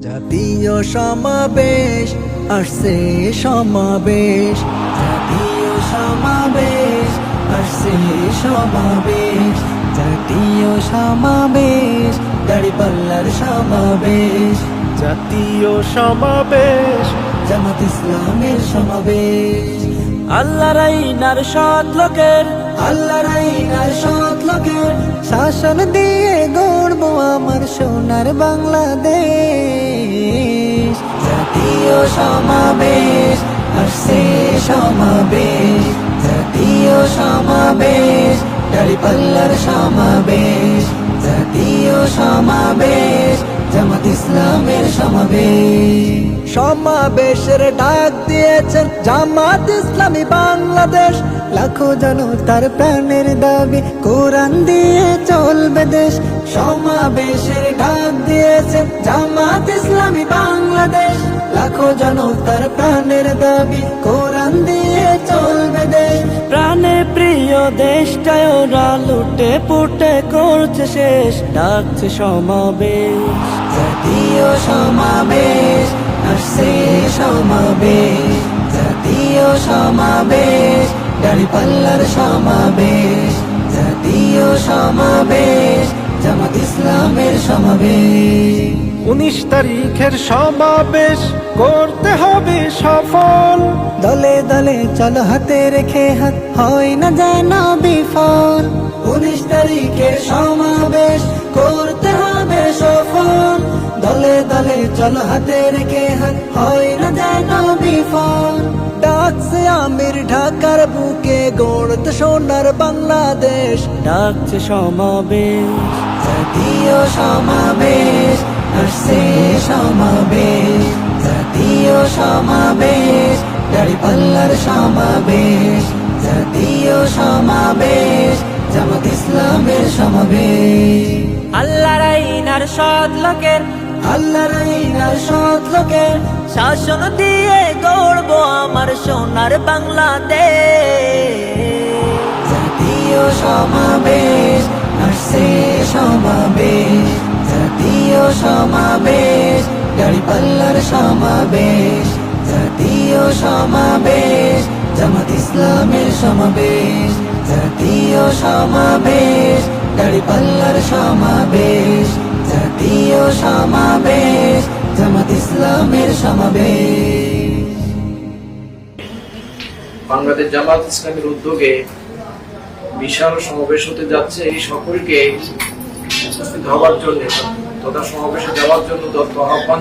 জাতীয় সমাবেশ আসছে সমাবেশ। জাতীয় সমাবেশ আসছে সমাবেশ। জাতীয় সমাবেশ দাড়িপাল্লার সমাবেশ। জাতীয় সমাবেশ। জামাত ইসলামের সমাবেশ। আল্লাহর আইনার সৎ লোকের। আল্লাহর আইনার সৎ লোকের। শাসন দিয়ে গড়ব আমার সোনার বাংলাদেশ। জাতীয় সমাবেশ আসছে সমাবেশ জাতীয় সমাবেশ ডালিপাল্লার সমাবেশ। জাতীয় সমাবেশ সমাবেশের ডাক দিয়েছেন জামাত ইসলামী বাংলাদেশ। লাখো জনতার প্রাণের দাবি, কোরআন দিয়ে চলবে দেশ। সমাবেশের ডাক দিয়েছেন জামাত ইসলামী বাংলাদেশ। লাখো জনতার প্রাণের দাবি, কোরআন দিয়ে চলবে দেশ। দেশটায় ওরা লুটে পুটে করছে শেষ, ডাকছে সমাবেশ। জাতীয় সমাবেশ, আসছে সমাবেশ। জাতীয় সমাবেশ দাড়িপাল্লার সমাবেশ। জাতীয় সমাবেশ, জামাত ইসলামের সমাবেশ। উনিশ তারিখের সমাবেশ করতে হবে সফল। দলে দলে চলো হাতে রেখে হাত হয় না যেন বিফল। উনিশ তারিখের সমাবেশ করতে হবে সফল। দলে দলে চলো হাতে রেখে হাত হয় না যেন বিফল। ডাকছে আমির ঢাকার বুকে গড়তে সোনার বাংলাদেশ। ডাকছে সমাবেশ। জাতীয় সমাবেশ। দাড়িপাল্লার সমাবেশ জাতীয় সমাবেশ জামাত ইসলামের সমাবেশ। আল্লাহ রাইনার সৎ লোকের আল্লাহ রাইনার সৎ লোকের। শাসন দিয়ে গড়বো আমার সোনার বাংলাদেশ। জাতীয় সমাবেশ আসছে সমাবেশ। জাতীয় সমাবেশ দাড়িপাল্লার সমাবেশ। জাতীয় সমাবেশ, জামাত ইসলামের সমাবেশ, জাতীয় সমাবেশ সমাবেশ, জাতীয় সমাবেশ, জামাত ইসলামের সমাবেশ। বাংলাদেশ জামাত ইসলামের উদ্যোগে বিশাল সমাবেশ হতে যাচ্ছে। এই সকলকে উপস্থিত হওয়ার জন্য তথা সমাবেশে যাওয়ার জন্য দত্ত আহ্বান